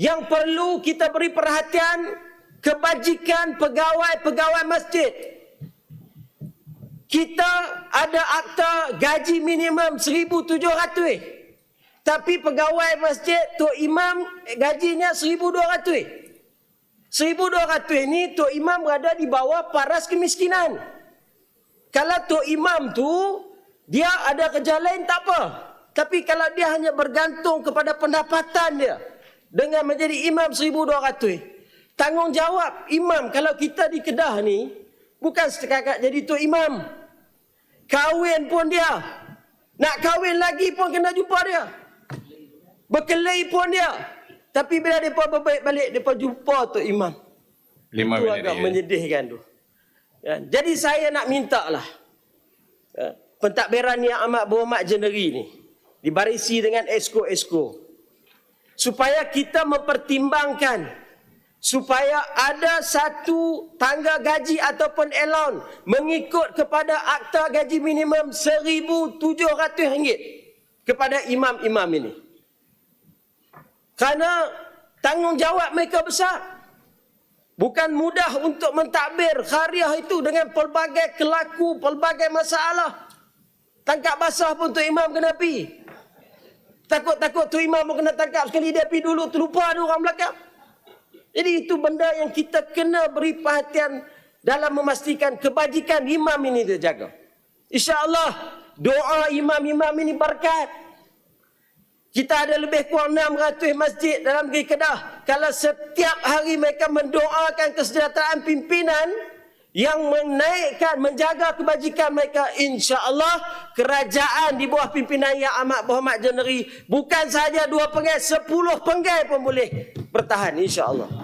yang perlu kita beri perhatian kebajikan pegawai-pegawai masjid. Kita ada akta gaji minimum 1,700. Tapi pegawai masjid Tok Imam gajinya 1,200. 1,200 ini Tok Imam berada di bawah paras kemiskinan. Kalau Tok Imam tu dia ada kerja lain tak apa. Tapi kalau dia hanya bergantung kepada pendapatan dia dengan menjadi imam 1200. Tanggungjawab imam kalau kita di Kedah ni bukan setakat jadi tok imam. Kahwin pun dia. Nak kahwin lagi pun kena jumpa dia. Berkelahi pun dia. Tapi bila depa berbaik balik depa jumpa tok imam. Lima Itu agak lagi. menyedihkan tu. Ya, jadi saya nak minta lah. Ya, pentadbiran yang amat berhormat jeneri ni. Dibarisi dengan esko-esko. Supaya kita mempertimbangkan. Supaya ada satu tangga gaji ataupun elon mengikut kepada akta gaji minimum RM1,700 kepada imam-imam ini. Kerana tanggungjawab mereka besar. Bukan mudah untuk mentadbir khariah itu dengan pelbagai kelaku, pelbagai masalah. Tangkap basah pun tu imam kena pi. Takut-takut tu imam pun kena tangkap sekali dia pi dulu terlupa ada orang belakang. Jadi itu benda yang kita kena beri perhatian dalam memastikan kebajikan imam ini terjaga. InsyaAllah doa imam-imam ini berkat. Kita ada lebih kurang 600 masjid dalam negeri Kedah. Kalau setiap hari mereka mendoakan kesejahteraan pimpinan yang menaikkan, menjaga kebajikan mereka, insya Allah kerajaan di bawah pimpinan yang amat berhormat jeneri bukan sahaja dua penggai, sepuluh penggai pun boleh bertahan insya Allah.